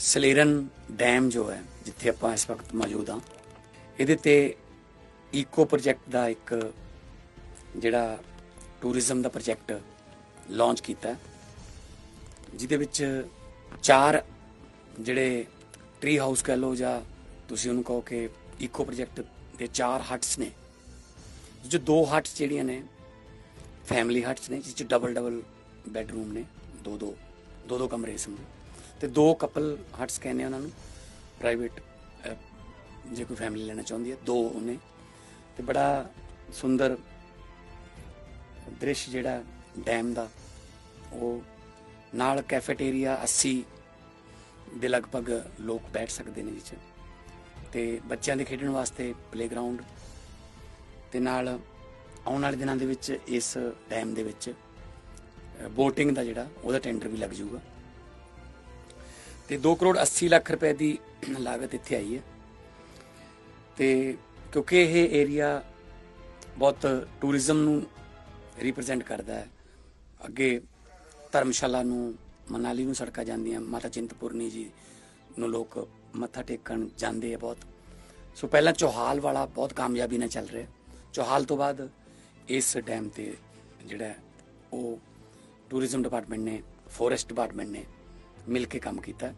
ਸਲੇਰਨ dam ਜੋ ਹੈ, ਜਿੱਥੇ ਆਪਾਂ ਇਸ ਵਕਤ ਮੌਜੂਦ ਹਾਂ, ਇਹਦੇ ਤੇ ਈਕੋ ਪ੍ਰੋਜੈਕਟ ਦਾ ਇੱਕ ਜਿਹੜਾ ਟੂਰਿਜ਼ਮ ਦਾ ਪ੍ਰੋਜੈਕਟ ਲਾਂਚ ਕੀਤਾ ਜਿਹਦੇ ਵਿੱਚ ਚਾਰ ਜਿਹੜੇ ਟ੍ਰੀ ਹਾਊਸ ਕਹ ਲਓ ਜਾਂ ਤੁਸੀਂ ਉਹਨੂੰ ਕਹੋ ਕਿ ਈਕੋ ਪ੍ਰੋਜੈਕਟ ਦੇ ਚਾਰ ਹਟਸ ਨੇ ਜੋ ਦੋ ਹਟਸ ਜਿਹੜੀਆਂ ਨੇ ਫੈਮਿਲੀ ਹਟਸ ਨੇ, ਜਿਸ ਚ ਡਬਲ ਡਬਲ ਬੈਡਰੂਮ ਨੇ ਦੋ ਦੋ ਦੋ ਦੋ ਕਮਰੇ ਸਮਝੋ ਤੇ ਦੋ ਕਪਲ ਹਟਸ ਕਹਿੰਦੇ ਉਹਨਾਂ ਨੂੰ ਪ੍ਰਾਈਵੇਟ ਜੇ ਕੋਈ ਫੈਮਿਲੀ ਲੈਣਾ ਚਾਹੁੰਦੀ ਹੈ, ਦੋ ਉਹਨੇ। ਤੇ ਬੜਾ ਸੁੰਦਰ ਦ੍ਰਿਸ਼ ਜਿਹੜਾ ਡੈਮ ਦਾ, ਉਹ ਨਾਲ ਕੈਫੇਟੇਰੀਆ 80 ਦੇ ਲਗਭਗ ਲੋਕ ਬੈਠ ਸਕਦੇ ਨੇ ਵਿੱਚ। ਤੇ ਬੱਚਿਆਂ ਦੇ ਖੇਡਣ ਵਾਸਤੇ ਪਲੇਗਰਾਉਂਡ ਤੇ ਨਾਲ ਆਉਣ ਵਾਲੇ ਦਿਨਾਂ ਦੇ ਵਿੱਚ ਇਸ ਡੈਮ ਦੇ ਵਿੱਚ ਬੋਟਿੰਗ ਦਾ ਜਿਹੜਾ, ਉਹਦਾ ਟੈਂਡਰ ਵੀ ਲੱਗ ਜਾਊਗਾ। ਤੇ 2 ਕਰੋੜ 80 ਲੱਖ ਰੁਪਏ ਦੀ ਲਾਗਤ ਇੱਥੇ ਆਈ ਹੈ। ਤੇ ਕਿਉਂਕਿ ਇਹ ਏਰੀਆ ਬਹੁਤ ਟੂਰਿਜ਼ਮ ਨੂੰ ਰਿਪਰੈਜ਼ੈਂਟ ਕਰਦਾ ਹੈ। ਅੱਗੇ ਧਰਮਸ਼ਾਲਾ ਨੂੰ, ਮਨਾਲੀ ਨੂੰ ਸੜਕਾਂ ਜਾਂਦੀਆਂ, ਮਾਤਾ ਚਿੰਤਪੁਰਨੀ ਜੀ ਨੂੰ ਲੋਕ ਮੱਥਾ ਟੇਕਣ ਜਾਂਦੇ ਆ ਬਹੁਤ। ਸੋ ਪਹਿਲਾਂ ਚੋਹਾਲ ਵਾਲਾ ਬਹੁਤ ਕਾਮਯਾਬੀ ਨਾਲ ਚੱਲ ਰਿਹਾ। ਚੋਹਾਲ ਤੋਂ ਬਾਅਦ ਇਸ ਡੈਮ ਤੇ ਜਿਹੜਾ ਉਹ ਟੂਰਿਜ਼ਮ ਡਿਪਾਰਟਮੈਂਟ ਨੇ ਫੋਰੈਸਟ ਡਿਪਾਰਟਮੈਂਟ ਨੇ ਮਿਲ ਕੇ ਕੰਮ ਕੀਤਾ।